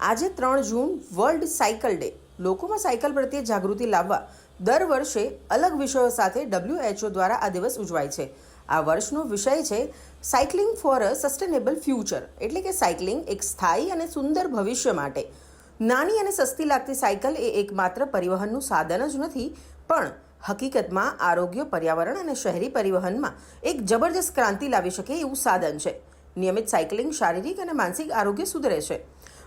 આજે ત્રણ જૂન, world cycle day. લોકોમાં સાયકલ પ્રત્યે જાગૃતિ લાવવા દર વર્ષે અલગ વિષયો સાથે ડબ્લ્યુએચઓ દ્વારા આ દિવસ ઉજવાય છે. આ વર્ષનો વિષય છે cycling for a sustainable future, એટલે કે સાયકલિંગ એક સ્થાયી અને સુંદર ભવિષ્ય માટે. નાની અને સસ્તી લાગતી સાયકલ એ એકમાત્ર પરિવહનનું સાધન જ નથી, પણ હકીકતમાં આરોગ્ય પર્યાવરણ અને શહેરી પરિવહનમાં એક જબરજસ્ત ક્રાંતિ લાવી શકે એવું સાધન છે. નિયમિત સાયકલિંગ શારીરિક અને માનસિક આરોગ્ય સુધરે છે.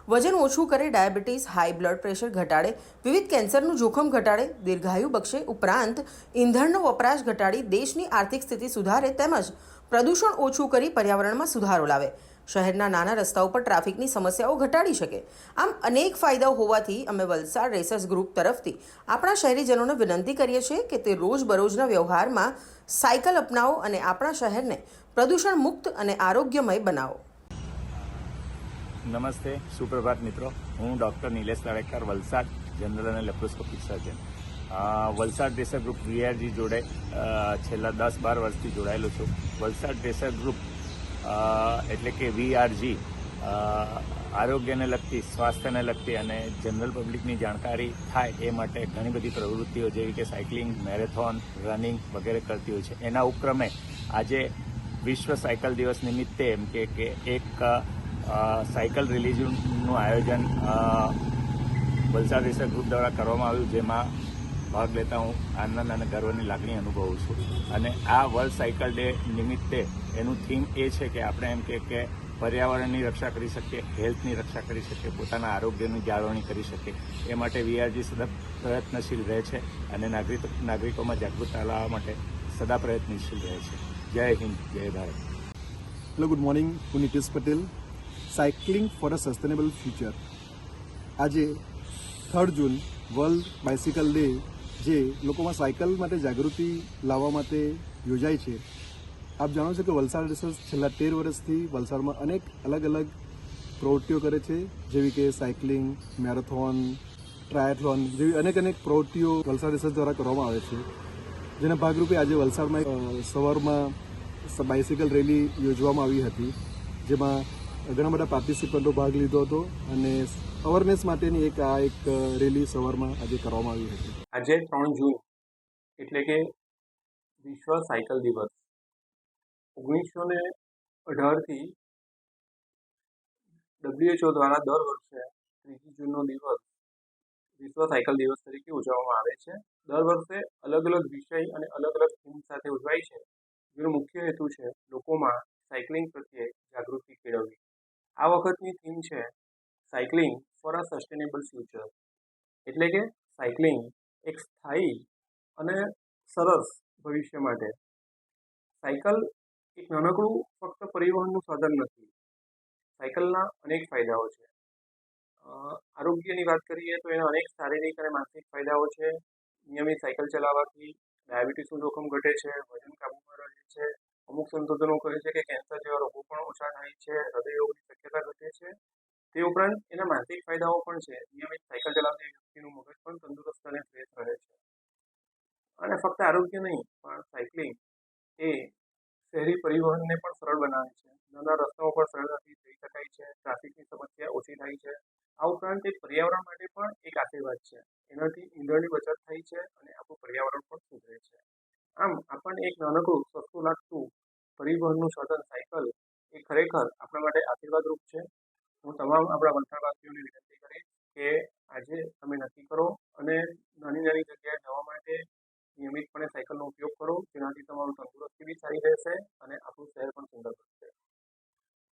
વજન ઓછું કરે, ડાયાબિટીસ હાઈ બ્લડ પ્રેશર ઘટાડે, વિવિધ કેન્સરનું જોખમ ઘટાડે, દીર્ઘાયુ બક્ષે ઉપરાંત ઈંધણનો વપરાશ ઘટાડી દેશની આર્થિક સ્થિતિ સુધારે તેમજ પ્રદૂષણ ઓછું કરી પર્યાવરણમાં સુધારો લાવે. શહેરના નાના રસ્તાઓ પર ટ્રાફિકની સમસ્યાઓ ઘટાડી શકે. આમ અનેક ફાયદાઓ હોવાથી અમે વલસાડ રેસર્સ ગ્રુપ તરફથી આપણા શહેરીજનોને વિનંતી કરીએ છીએ કે તે રોજબરોજના વ્યવહારમાં સાયકલ અપનાવો અને આપણા શહેરને પ્રદૂષણ મુક્ત અને આરોગ્યમય બનાવો. નમસ્તે, સુપ્રભાત મિત્રો. હું ડૉક્ટર નિલેશ લાડેકર, વલસાડ જનરલ અને laparoscopic surgeon. Valsad dresser group વીઆરજી જોડે છેલ્લા દસ બાર વર્ષથી જોડાયેલો છું. વલસાડ રેસર ગ્રુપ એટલે કે વીઆરજી આરોગ્યને લગતી, સ્વાસ્થ્યને લગતી અને જનરલ પબ્લિકની જાણકારી થાય એ માટે ઘણી બધી પ્રવૃત્તિઓ જેવી કે સાયકલિંગ, મેરેથોન, રનિંગ વગેરે કરતી હોય છે. એના ઉપક્રમે આજે વિશ્વ સાયકલ દિવસ નિમિત્તે એમ કે એક સાયકલ રિલીઝનું આયોજન વલસાડ રેસર ગ્રુપ દ્વારા કરવામાં આવ્યું, જેમાં ભાગ લેતા હું આનંદ અને ગર્વની લાગણી અનુભવું છું. અને આ વર્લ્ડ સાયકલ ડે નિમિત્તે એનું થીમ એ છે કે આપણે એમ કે કે પર્યાવરણની રક્ષા કરી શકીએ, હેલ્થની રક્ષા કરી શકીએ, પોતાના આરોગ્યની જાળવણી કરી શકીએ. એ માટે વીઆરજી સદા પ્રયત્નશીલ રહે છે અને નાગરિક, નાગરિકોમાં જાગૃતતા લાવવા માટે સદા પ્રયત્નશીલ રહે છે. જય હિન્દ, જય ભારત. હેલો ગુડ મોર્નિંગ હું Patel cycling for a sustainable future આજે third June world bicycle day જે લોકોમાં સાયકલ માટે જાગૃતિ લાવવા માટે યોજાય છે. આપ જાણો છો કે વલસાડ રિસર્ચ છેલ્લા તેર વર્ષથી વલસાડમાં અનેક અલગ અલગ પ્રવૃત્તિઓ કરે છે, જેવી કે સાયકલિંગ મેરેથોન ટ્રાયથલોન જેવી અનેક અનેક પ્રવૃત્તિઓ વલસાડ રિસર્ચ દ્વારા કરવામાં આવે છે. જેના ભાગરૂપે આજે વલસાડમાં સવારમાં બાઇસિકલ રેલી યોજવામાં આવી હતી, જેમાં ઘણા બધા પાર્ટિસિપન્ટો ભાગ લીધો હતો અને અવેરનેસ માટેની એક આ એક રેલી સવારમાં આજે કરવામાં આવી હતી. આજે ત્રણ જૂન, એટલે કે વિશ્વ સાયકલ દિવસ. ઓગણીસો ને અઢારથી ડબ્લ્યુએચઓ દ્વારા દર વર્ષે ત્રીજી જૂનનો દિવસ વિશ્વ સાયકલ દિવસ તરીકે ઉજવવામાં આવે છે. દર વર્ષે અલગ અલગ વિષય અને અલગ અલગ થીમ સાથે ઉજવાય છે. જેનો મુખ્ય હેતુ છે લોકોમાં સાયકલિંગ પ્રત્યે વખતની થીમ છે cycling for a sustainable future એટલે કે સાયકલિંગ એક સ્થાયી અને સરસ ભવિષ્ય માટે. સાયકલ એક નાનકડું ફક્ત પરિવહનનું સાધન નથી. સાયકલના અનેક ફાયદાઓ છે. આરોગ્યની વાત કરીએ તો એના અનેક શારીરિક અને માનસિક ફાયદાઓ છે. નિયમિત સાયકલ ચલાવવાથી ડાયાબિટીસનું જોખમ ઘટે છે, વજન કાબૂમાં રહે છે અમુક સંશોધનો કહે છે કે કેન્સર જેવા રોગો પણ ઓછા થાય છે, હૃદયરોગની શક્યતા ઘટે છે. તે ઉપરાંત એના માનસિક ફાયદાઓ પણ છે. નિયમિત સાયકલ ચલાવતી વ્યક્તિનું મગજ પણ તંદુરસ્ત અને ફ્રેશ રહે છે. અને ફક્ત આરોગ્ય નહીં, પણ સાયકલિંગ એ શહેરી પરિવહનને પણ સરળ બનાવે છે. નાના રસ્તાઓ પર સરળતાથી જઈ શકાય છે. ટ્રાફિકની સમસ્યા ઓછી થાય છે. આ ઉપરાંત એ પર્યાવરણ માટે પણ એક આશીર્વાદ છે. એનાથી ઈંધણની બચત થાય છે અને આપણું પર્યાવરણ પણ સુધરે છે. આમ, આપણને એક નાનકડું સસ્તું લાગતું પરિવહનનું સાધન સાયકલ એ ખરેખર આપણા માટે આશીર્વાદરૂપ છે. હું તમામ આપણા વલસાડવાસીઓને વિનંતી કરીશ કે આજે તમે નક્કી કરો અને નાની નાની જગ્યાએ જવા માટે નિયમિતપણે સાયકલનો ઉપયોગ કરો, જેનાથી તમારું તંદુરસ્તી બી સારી રહેશે અને આપણું શહેર પણ સુંદર